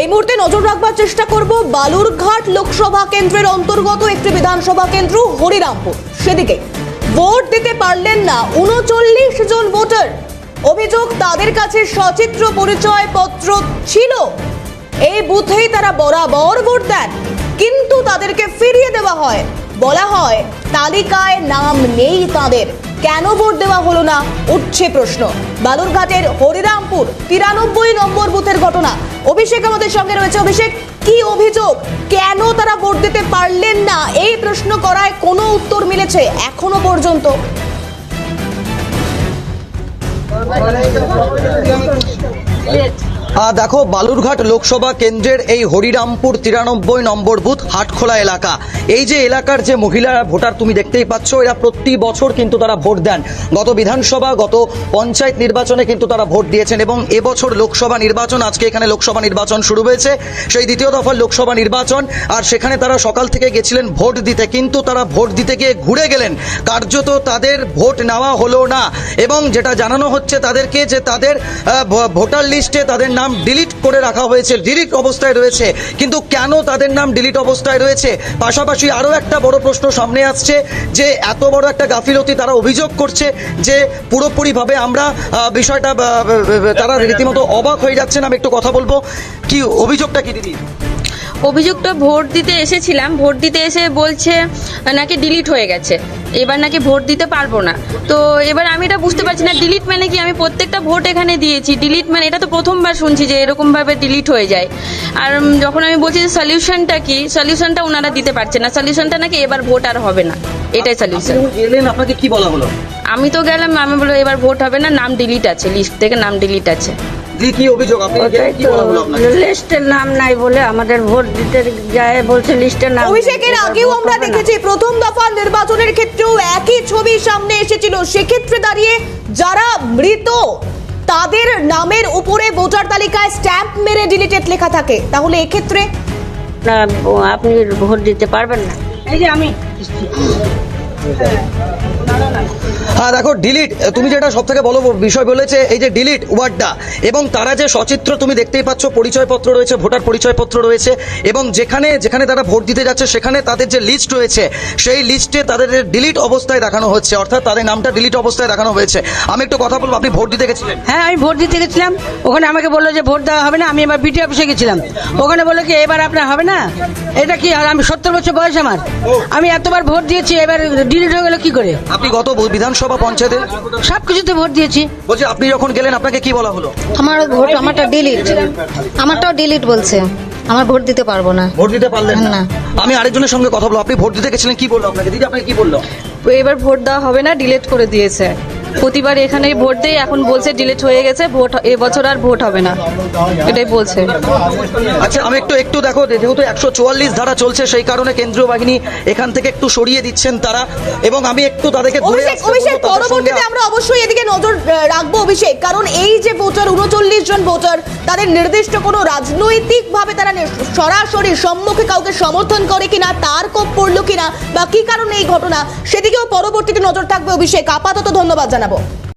এই মুহূর্তে নজর রাখবার চেষ্টা করব বালুরঘাট লোকসভা কেন্দ্রের অন্তর্গত একটি বিধানসভা কেন্দ্র, হরিরামপুর। সেদিকে ভোট দিতে পারলেন না উনচল্লিশ জন ভোটার। অভিযোগ, তাদের কাছে সচিত্র পরিচয় পত্র ছিল। এই বুথেই তারা বরাবর ভোট দেন, কিন্তু তাদেরকে ফিরিয়ে দেওয়া হয়। বলা হয়, তালিকায় নাম নেই তাদের। কেন ভোট দেওয়া হলো না? উঠছে প্রশ্ন। বালুরঘাটের হরিরামপুর তিরানব্বই নম্বর বুথের ঘটনা। অভিষেক আমাদের সঙ্গে রয়েছে। অভিষেক কি অভিযোগ? কেন তারা ভোট দিতে পারলেন না? এই প্রশ্ন করায় কোনো উত্তর মিলেছে এখনও পর্যন্ত। আহ, দেখো, বালুরঘাট লোকসভা কেন্দ্রের এই হরিরামপুর তিরানব্বই নম্বর বুথ হাটখোলা এলাকা। এই যে এলাকার যে মহিলা ভোটার তুমি দেখতেই পাচ্ছ, এরা প্রতি বছর কিন্তু তারা ভোট দেন। গত বিধানসভা, গত পঞ্চায়েত নির্বাচনে কিন্তু তারা ভোট দিয়েছেন এবং এবছর লোকসভা নির্বাচন, আজকে এখানে লোকসভা নির্বাচন শুরু হয়েছে। সেই দ্বিতীয় দফার লোকসভা নির্বাচন, আর সেখানে তারা সকাল থেকে গেছিলেন ভোট দিতে, কিন্তু তারা ভোট দিতে গিয়ে ঘুরে গেলেন। কার্যত তাদের ভোট নেওয়া হলো না এবং যেটা জানানো হচ্ছে তাদেরকে যে তাদের ভোটার লিস্টে তাদের নাম ডিলিট করে রাখা হয়েছে ডিলিট অবস্থায় রয়েছে। কিন্তু কেন তাদের নাম ডিলিট অবস্থায় রয়েছে? পাশাপাশি আরও একটা বড় প্রশ্ন সামনে আসছে যে, এত বড় একটা গাফিলতি তারা অভিযোগ করছে যে, পুরোপুরিভাবে আমরা বিষয়টা তারা রীতিমতো অবাক হয়ে যাচ্ছেন। আমি একটু কথা বলব। কি, অভিযোগটা কি দিদি? অভিযোগটা ভোট দিতে এসেছিলাম ভোট দিতে এসে বলছে নাকি ডিলিট হয়ে গেছে। এবার নাকি ভোট দিতে পারব না। তো এবার আমি এটা বুঝতে পারছি না ডিলিট মানে কি? আমি প্রত্যেকটা ভোট এখানে দিয়েছি। ডিলিট মানে এটা তো প্রথমবার শুনছি যে এরকমভাবে ডিলিট হয়ে যায়। আর যখন আমি বলছি যে সলিউশনটা কি সলিউশনটা ওনারা দিতে পারছে না। সলিউশনটা নাকি এবার ভোট আর হবে না। এটাই সলিউশন এলেন আপনাকে কি বলা হলো? আমি তো গেলাম আমি বলব এবার ভোট হবে না নাম ডিলিট আছে লিস্ট থেকে নাম ডিলিট আছে। দিদি কি অভিযোগ আপনি কি বলা হলো আপনাকে? লিস্টের নাম নাই বলে আমাদের ভোট দিতে যায় বলছে লিস্টের নাম। অভিষেকের আগেও আমরা। দেখেছি প্রথম দফা নির্বাচনের ক্ষেত্রেও একই ছবি সামনে এসেছিল। সেক্ষেত্রে দাঁড়িয়ে যারা মৃত তাদের নামের উপরে ভোটার তালিকায় স্ট্যাম্প মেরে ডিলিটেড লেখা থাকে। তাহলে এক্ষেত্রে? আপনি ভোট দিতে পারবেন না। এই যে আমি হ্যাঁ দেখো ডিলিট তুমি যেটা সব থেকে বড় বিষয় বলেছে এই যে ডিলিট ওয়ার্ডটা এবং তারা যে সচিত্র তুমি দেখতেই পাচ্ছ পরিচয়পত্র রয়েছে ভোটার পরিচয়পত্র রয়েছে এবং যেখানে যেখানে তারা ভোট দিতে যাচ্ছে সেখানে তাদের যে লিস্ট রয়েছে সেই লিস্টে তাদের ডিলিট অবস্থায় দেখানো হচ্ছে অর্থাৎ তাদের নামটা ডিলিট অবস্থায় দেখানো হয়েছে। আমি একটু কথা বলব আপনি ভোট দিতে গেছিলেন? হ্যাঁ আমি ভোট দিতে গেছিলাম ওখানে আমাকে বলল যে ভোট দেওয়া হবে না আমি এবার বিটি অফিসে গেছিলাম। ওখানে বলল কি এবার আপনার হবে না? এটা কি আর আমি সত্তর বছর বয়স আমার। আমি এতবার ভোট দিয়েছি এবার ডিলিট হয়ে গেলো কি করে? আপনি গত বিধানসভা পঞ্চায়েতে? সব কিছুতে ভোট দিয়েছি। বলছি আপনি যখন গেলেন আপনাকে কি বলা হলো? আমার ভোট আমারটা ডিলিট আমারটাও ডিলিট বলছে। আমার ভোট দিতে পারব না। ভোট দিতে পারলেন না। না। আমি আরেকজনের সঙ্গে কথা বলব আপনি ভোট দিতে গেছিলেন কি বলল আপনাকে? দিদি আপনাকে কি বলল? এবার ভোট দেওয়া হবে না ডিলিট করে দিয়েছে। প্রতিবার এখানে ভোট দেই এখন বলছে ডিলিট হয়ে গেছে ভোট এবছর আর ভোট হবে না। এটাই বলছে। আচ্ছা আমি একটু একটু দেখো যেহেতু একশো চুয়াল্লিশ ধারা চলছে সেই কারণে কেন্দ্রীয় বাহিনী এখান থেকে একটু সরিয়ে দিচ্ছেন তারা। এবং আমি একটু তাদেরকে পরবর্তীতে আমরা অবশ্যই এদিকে নজর রাখব অভিষেক কারণ এই যে ভোটার উনচল্লিশ জন ভোটার তাদের নির্দিষ্ট কোনো রাজনৈতিক ভাবে তারা সরাসরি সম্মুখে কাউকে সমর্থন করে কিনা তার কোপ পড়ল কিনা বা কি কারণে এই ঘটনা সেদিকেও পরবর্তীতে নজর থাকবে অভিষেক। আপাতত ধন্যবাদ জানাব।